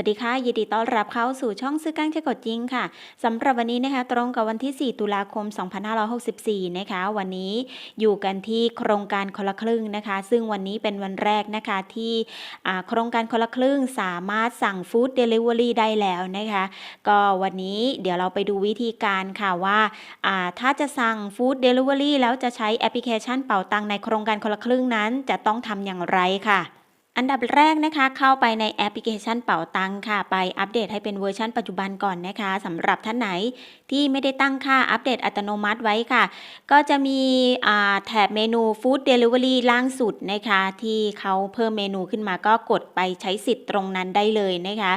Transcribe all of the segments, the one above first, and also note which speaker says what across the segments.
Speaker 1: วัสดีค่ะ ยินดีต้อนรับเข้าสู่ช่องซื้อก้างเชกดจริงค่ะสำหรับวันนี้นะคะ ตรงกับวันที่ 4 ตุลาคม 2564 นะคะ วันนี้อยู่กันที่โครงการคนละครึ่งนะคะ ซึ่งวันนี้เป็นวันแรกนะคะที่โครงการคนละครึ่งสามารถสั่งฟู้ดเดลิเวอรี่ได้แล้วนะคะ ก็วันนี้เดี๋ยวเราไปดูวิธีการค่ะว่าอ่าถ้าจะสั่งฟู้ดเดลิเวอรี่แล้วจะใช้แอปพลิเคชันเป่าตังในโครงการคนละครึ่งนั้นจะต้องทำอย่างไรค่ะ อันดับแรกนะคะ เข้าไปในแอปพลิเคชันเป๋าตังค่ะ ไปอัปเดตให้เป็นเวอร์ชันปัจจุบันก่อนนะคะสำหรับท่านไหนที่ไม่ได้ตั้งค่าอัปเดตอัตโนมัติไว้ค่ะ ก็จะมีแถบเมนู Food Delivery ล่างสุดนะคะ ที่เขาเพิ่มเมนูขึ้นมาก็กดไปใช้สิทธิ์ตรงนั้นได้เลยนะคะ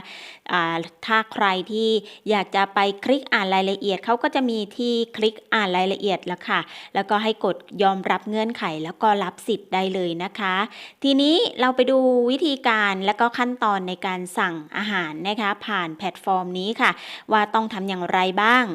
Speaker 1: ถ้าใครที่อยากจะไปคลิกอ่านรายละเอียดเขาก็จะมีที่คลิกอ่านรายละเอียดแล้วค่ะ แล้วก็ให้กดยอมรับเงื่อนไขแล้วก็รับสิทธิ์ได้เลยนะคะ ทีนี้เราไปดูวิธีการและก็ขั้นตอนในการสั่งอาหารนะคะ ผ่านแพลตฟอร์มนี้ค่ะ ว่าต้องทำอย่างไรบ้าง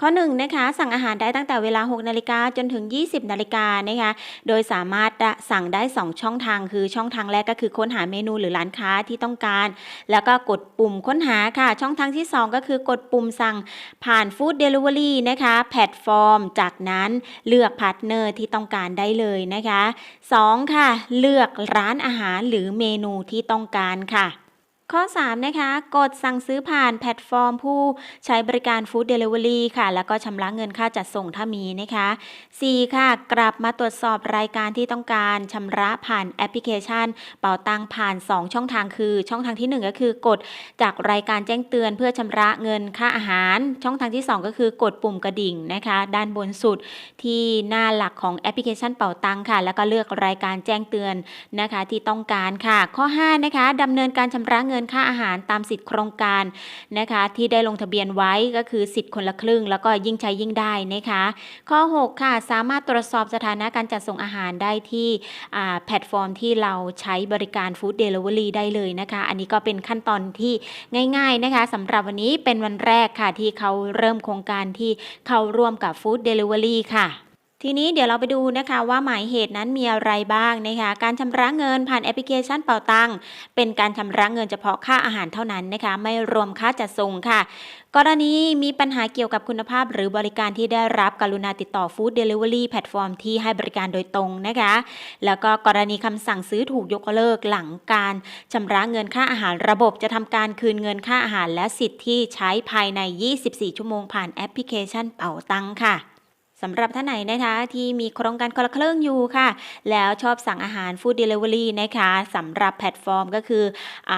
Speaker 1: ข้อ1นงนะคะสั่งอาหารได้ตั้งแต่เวลา 6 นาฬิกาจนถึง 20 นาฬิกานะคะโดยสามารถสั่งได้ 2 ช่องทางคือช่องทางแรกก็คือค้นหาเมนูหรือร้านค้าที่ต้องการ แล้วก็กดปุ่มค้นหาค่ะ ช่องทางที่ 2 ก็คือกดปุ่มสั่งผ่าน Food Delivery นะคะแพลตฟอร์ม จากนั้นเลือกพาร์ทเนอร์ที่ต้องการได้เลยนะคะ 2 ค่ะ เลือกร้านอาหารหรือเมนูที่ต้องการค่ะ ข้อ 3 นะคะ กดสั่งซื้อผ่านแพลตฟอร์มผู้ใช้บริการ Food Delivery ค่ะ แล้วก็ชำระเงินค่าจัดส่งถ้ามีนะคะ 4 ค่ะ กลับมาตรวจสอบรายการที่ต้องการชำระผ่านแอปพลิเคชัน เป่าตังผ่าน 2 ช่องทางคือ ช่องทางที่ 1 ก็คือกดจากรายการแจ้งเตือนเพื่อชำระเงินค่าอาหาร ช่องทางที่ 2 ก็คือกดปุ่มกระดิ่งนะคะ ด้านบนสุดที่หน้าหลักของแอปพลิเคชันเป่าตังค่ะ แล้วก็เลือกรายการแจ้งเตือนนะคะที่ต้องการค่ะ ข้อ 5 นะคะดำเนินการชำระเงินินค่าอาหารตามสิทธิโครงการนะคะ ที่ได้ลงทะเบียนไว้ก็คือสิทธิ์คนละครึ่ง แล้วก็ยิ่งใช้ยิ่งได้นะคะ ข้อ 6 ค่ะ สามารถตรวจสอบสถานะการจัดส่งอาหารได้ที่แพลตฟอร์มที่เราใช้บริการ Food Delivery ได้เลยนะคะ อันนี้ก็เป็นขั้นตอนที่ง่าย ๆนะคะสำหรับวันนี้เป็นวันแรกค่ะที่เขาเริ่มโครงการที่เข้าร่วมกับ Food Delivery ค่ะ ทีนี้เดี๋ยวเราไปดูนะคะว่าหมายเหตุนั้นมีอะไรบ้างนะคะการชำระเงินผ่านแอปพลิเคชันเป่าตังเป็นการชำระเงินเฉพาะค่าอาหารเท่านั้นนะคะ ไม่รวมค่าจัดส่งค่ะ กรณีมีปัญหาเกี่ยวกับคุณภาพหรือบริการที่ได้รับกรุณาติดต่อ Food Delivery แพลตฟอร์มที่ให้บริการโดยตรงนะคะ แล้วก็กรณีคำสั่งซื้อถูกยกเลิกหลังการชำระเงินค่าอาหารระบบจะทำการคืนเงินค่าอาหารและสิทธิ์ที่ใช้ภายใน 24 ชั่วโมงผ่านแอปพลิเคชันเป่าตังค่ะ สำหรับท่านไหนนะคะที่มีโครงการคนละครึ่งอยู่ค่ะ แล้วชอบสั่งอาหาร Food Delivery นะคะสำหรับแพลตฟอร์มก็คืออ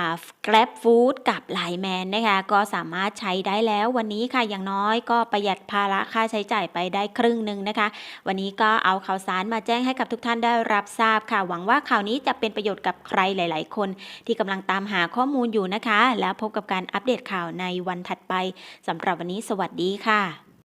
Speaker 1: Grab Food กับ Line Man นะคะก็สามารถใช้ได้แล้ววันนี้ค่ะอย่างน้อยก็ประหยัดภาระค่าใช้จ่ายไปได้ครึ่งหนึ่งนะคะ วันนี้ก็เอาข่าวสารมาแจ้งให้กับทุกท่านได้รับทราบค่ะ หวังว่าข่าวนี้จะเป็นประโยชน์กับใครหลาย ๆ คน ที่กำลังตามหาข้อมูลอยู่นะคะ แล้วพบกับการอัปเดตข่าวในวันถัดไปสำหรับวันนี้สวัสดีค่ะ